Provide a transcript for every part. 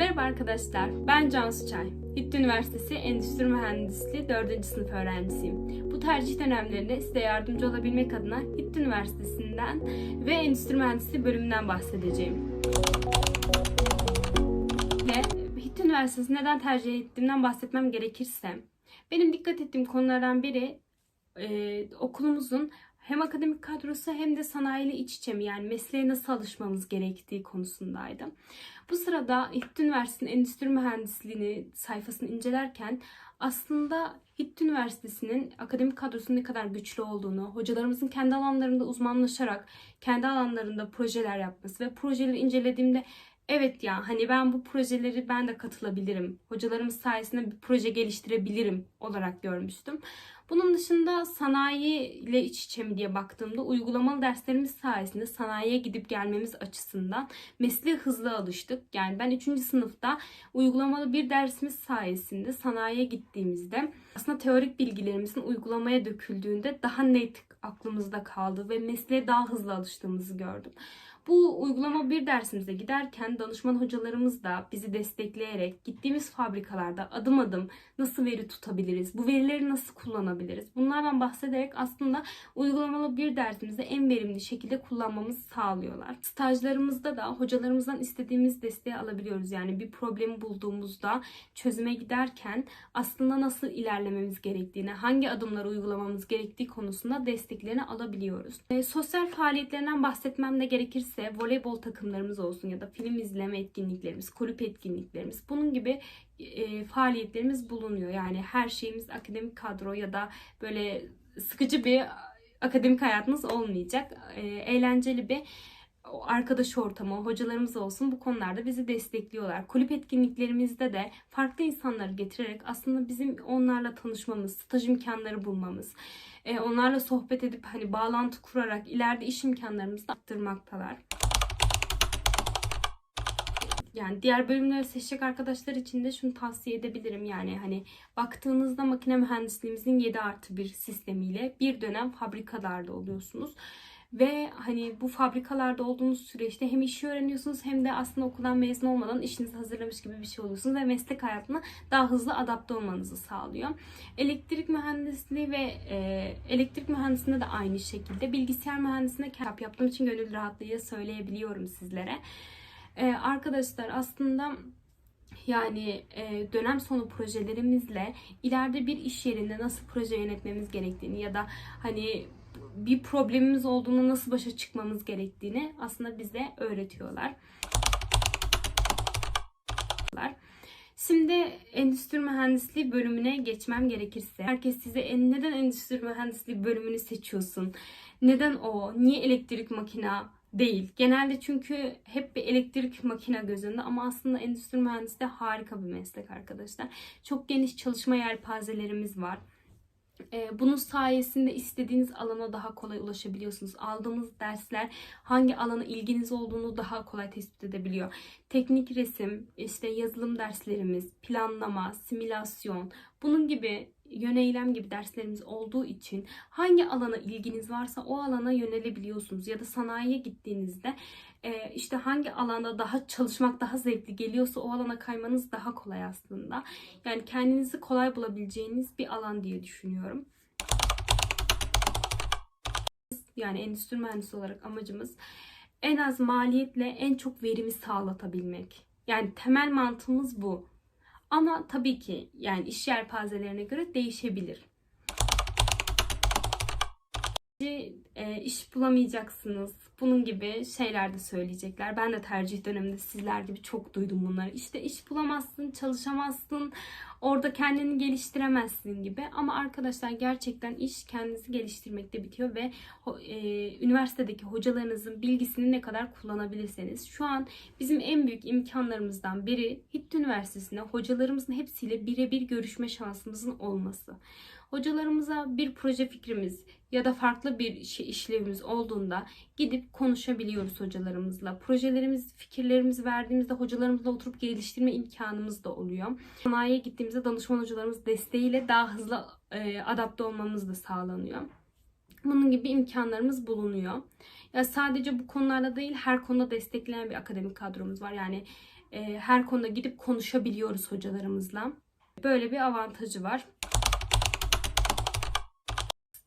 Merhaba arkadaşlar, ben Cansu Çay. İTÜ Üniversitesi Endüstri Mühendisliği 4. sınıf öğrencisiyim. Bu tercih dönemlerinde size yardımcı olabilmek adına İTÜ Üniversitesi'nden ve Endüstri Mühendisliği bölümünden bahsedeceğim. Ve İTÜ Üniversitesi neden tercih ettiğimden bahsetmem gerekirse, benim dikkat ettiğim konulardan biri e, okulumuzun hem akademik kadrosu hem de sanayiyle iç içe mi yani mesleğe nasıl alışmamız gerektiği konusundaydı. Bu sırada İTÜ Üniversitesi'nin Endüstri Mühendisliğini sayfasını incelerken aslında İTÜ Üniversitesi'nin akademik kadrosunun ne kadar güçlü olduğunu, hocalarımızın kendi alanlarında uzmanlaşarak kendi alanlarında projeler yapması ve projeleri incelediğimde evet ya hani ben bu projeleri ben de katılabilirim. Hocalarımız sayesinde bir proje geliştirebilirim olarak görmüştüm. Bunun dışında sanayi ile iç içe mi diye baktığımda uygulamalı derslerimiz sayesinde sanayiye gidip gelmemiz açısından mesleğe hızlı alıştık. Yani ben 3. sınıfta uygulamalı bir dersimiz sayesinde sanayiye gittiğimizde aslında teorik bilgilerimizin uygulamaya döküldüğünde daha net aklımızda kaldı ve mesleğe daha hızlı alıştığımızı gördüm. Bu uygulama bir dersimize giderken danışman hocalarımız da bizi destekleyerek gittiğimiz fabrikalarda adım adım nasıl veri tutabiliriz, bu verileri nasıl kullanabiliriz bunlardan bahsederek aslında uygulamalı bir dersimizi en verimli şekilde kullanmamızı sağlıyorlar. Stajlarımızda da hocalarımızdan istediğimiz desteği alabiliyoruz. Yani bir problemi bulduğumuzda çözüme giderken aslında nasıl ilerlememiz gerektiğini, hangi adımları uygulamamız gerektiği konusunda desteklerini alabiliyoruz. E, sosyal faaliyetlerinden bahsetmem de gerekirse voleybol takımlarımız olsun ya da film izleme etkinliklerimiz, kulüp etkinliklerimiz bunun gibi e, faaliyetlerimiz bulunuyor. Yani her şeyimiz akademik kadro ya da böyle sıkıcı bir akademik hayatımız olmayacak. E, eğlenceli bir arkadaş ortamı, hocalarımız olsun bu konularda bizi destekliyorlar. Kulüp etkinliklerimizde de farklı insanları getirerek aslında bizim onlarla tanışmamız, staj imkanları bulmamız, e, onlarla sohbet edip hani bağlantı kurarak ileride iş imkanlarımızı arttırmaktalar. Yani diğer bölümleri seçecek arkadaşlar için de şunu tavsiye edebilirim. Yani hani baktığınızda makine mühendisliğimizin 7 artı 1 sistemiyle bir dönem fabrikalarda oluyorsunuz. Ve hani bu fabrikalarda olduğunuz süreçte hem işi öğreniyorsunuz hem de aslında okuldan mezun olmadan işinizi hazırlamış gibi bir şey oluyorsunuz ve meslek hayatına daha hızlı adapte olmanızı sağlıyor. Elektrik mühendisliği ve e, elektrik mühendisliğinde de aynı şekilde bilgisayar mühendisliğinde kap yaptığım için gönül rahatlığıyla söyleyebiliyorum sizlere. E, arkadaşlar aslında yani e, dönem sonu projelerimizle ileride bir iş yerinde nasıl proje yönetmemiz gerektiğini ya da hani bir problemimiz olduğunu nasıl başa çıkmamız gerektiğini aslında bize öğretiyorlar. Şimdi endüstri mühendisliği bölümüne geçmem gerekirse herkes size "E, neden endüstri mühendisliği bölümünü seçiyorsun? Neden o? Niye elektrik makina değil? Genelde çünkü hep bir elektrik makina gözünde ama aslında endüstri mühendisliği harika bir meslek arkadaşlar. Çok geniş çalışma yelpazelerimiz var. Ee, Bunun sayesinde istediğiniz alana daha kolay ulaşabiliyorsunuz. Aldığınız dersler hangi alana ilginiz olduğunu daha kolay tespit edebiliyor. Teknik resim, işte yazılım derslerimiz, planlama, simülasyon, bunun gibi yöneylem gibi derslerimiz olduğu için hangi alana ilginiz varsa o alana yönelebiliyorsunuz. Ya da sanayiye gittiğinizde e, işte hangi alanda daha çalışmak daha zevkli geliyorsa o alana kaymanız daha kolay aslında. Yani kendinizi kolay bulabileceğiniz bir alan diye düşünüyorum. Yani endüstri mühendisi olarak amacımız en az maliyetle en çok verimi sağlatabilmek. Yani temel mantığımız bu. Ama tabii ki yani iş yelpazelerine göre değişebilir. E, iş bulamayacaksınız. Bunun gibi şeyler de söyleyecekler. Ben de tercih döneminde sizler gibi çok duydum bunları. İşte iş bulamazsın, çalışamazsın, orada kendini geliştiremezsin gibi. Ama arkadaşlar gerçekten iş kendinizi geliştirmekte bitiyor ve e, üniversitedeki hocalarınızın bilgisini ne kadar kullanabilirseniz. Şu an bizim en büyük imkanlarımızdan biri HİT Üniversitesi'nde hocalarımızın hepsiyle birebir görüşme şansımızın olması. Hocalarımıza bir proje fikrimiz ya da farklı bir şey, işlevimiz olduğunda gidip konuşabiliyoruz hocalarımızla. Projelerimiz, fikirlerimizi verdiğimizde hocalarımızla oturup geliştirme imkanımız da oluyor. Sanayiye gittiğimizde danışman hocalarımız desteğiyle daha hızlı e, adapte olmamız da sağlanıyor. Bunun gibi imkanlarımız bulunuyor. Ya sadece bu konularda değil her konuda destekleyen bir akademik kadromuz var. Yani e, her konuda gidip konuşabiliyoruz hocalarımızla. Böyle bir avantajı var.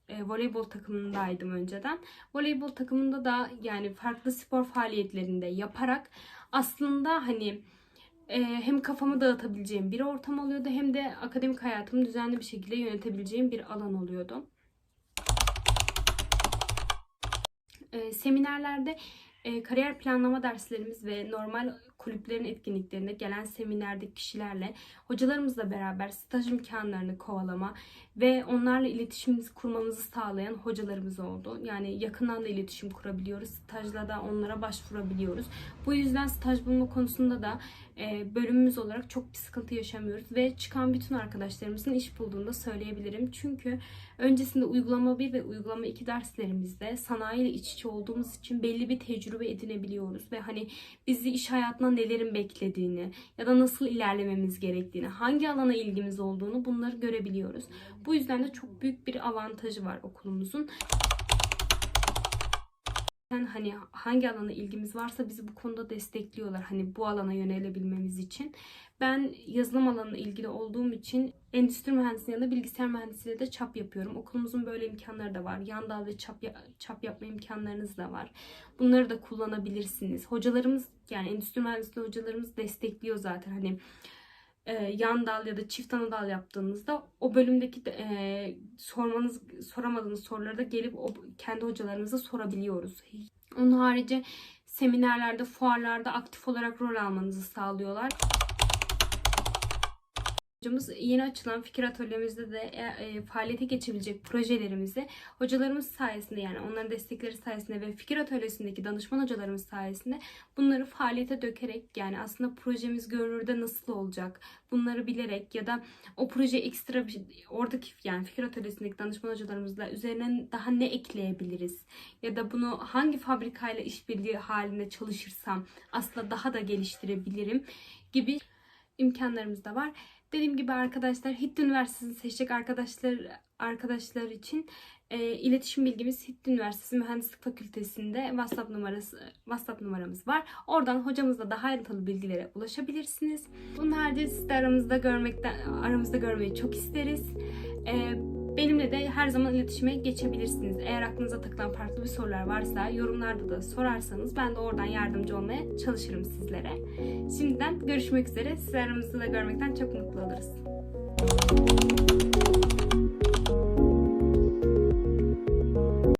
E, voleybol takımındaydım önceden. Voleybol takımında da yani farklı spor faaliyetlerinde yaparak aslında hani e, hem kafamı dağıtabileceğim bir ortam oluyordu hem de akademik hayatımı düzenli bir şekilde yönetebileceğim bir alan oluyordu. E, seminerlerde e, kariyer planlama derslerimiz ve normal kulüplerin etkinliklerinde gelen seminerdeki kişilerle hocalarımızla beraber staj imkanlarını kovalama ve onlarla iletişim kurmamızı sağlayan hocalarımız oldu. Yani yakından da iletişim kurabiliyoruz. Stajla da onlara başvurabiliyoruz. Bu yüzden staj bulma konusunda da e, bölümümüz olarak çok bir sıkıntı yaşamıyoruz ve çıkan bütün arkadaşlarımızın iş bulduğunu da söyleyebilirim. Çünkü öncesinde uygulama 1 ve uygulama 2 derslerimizde sanayiyle iç içe olduğumuz için belli bir tecrübe edinebiliyoruz ve hani bizi iş hayatına nelerin beklediğini ya da nasıl ilerlememiz gerektiğini, hangi alana ilgimiz olduğunu bunları görebiliyoruz. Bu yüzden de çok büyük bir avantajı var okulumuzun. Hani hangi alana ilgimiz varsa bizi bu konuda destekliyorlar. Hani bu alana yönelebilmemiz için. Ben yazılım alanına ilgili olduğum için endüstri mühendisliği ya da bilgisayar mühendisliği de çap yapıyorum. Okulumuzun böyle imkanları da var. Yan dal çap, çap yapma imkanlarınız da var. Bunları da kullanabilirsiniz. Hocalarımız yani endüstri mühendisliği hocalarımız destekliyor zaten. Hani e, yan dal ya da çift ana dal yaptığınızda o bölümdeki de, e, sormanız soramadığınız soruları da gelip o, kendi hocalarımıza sorabiliyoruz. Onun harici seminerlerde, fuarlarda aktif olarak rol almanızı sağlıyorlar. Hocamız yeni açılan fikir atölyemizde de e, e, faaliyete geçebilecek projelerimizi hocalarımız sayesinde yani onların destekleri sayesinde ve fikir atölyesindeki danışman hocalarımız sayesinde bunları faaliyete dökerek yani aslında projemiz görünürde nasıl olacak bunları bilerek ya da o proje ekstra bir şey, oradaki yani fikir atölyesindeki danışman hocalarımızla üzerine daha ne ekleyebiliriz ya da bunu hangi fabrikayla işbirliği halinde çalışırsam aslında daha da geliştirebilirim gibi imkanlarımız da var. Dediğim gibi arkadaşlar HİT Üniversitesi'ni seçecek arkadaşlar arkadaşlar için e, iletişim bilgimiz HİT Üniversitesi Mühendislik Fakültesi'nde WhatsApp numarası WhatsApp numaramız var. Oradan hocamızla daha ayrıntılı bilgilere ulaşabilirsiniz. Bunun haricinde sizi aramızda görmekten aramızda görmeyi çok isteriz. E, benimle de her zaman iletişime geçebilirsiniz. Eğer aklınıza takılan farklı bir sorular varsa yorumlarda da sorarsanız ben de oradan yardımcı olmaya çalışırım sizlere. Şimdiden görüşmek üzere. Sizi aramızda da görmekten çok mutlu oluruz.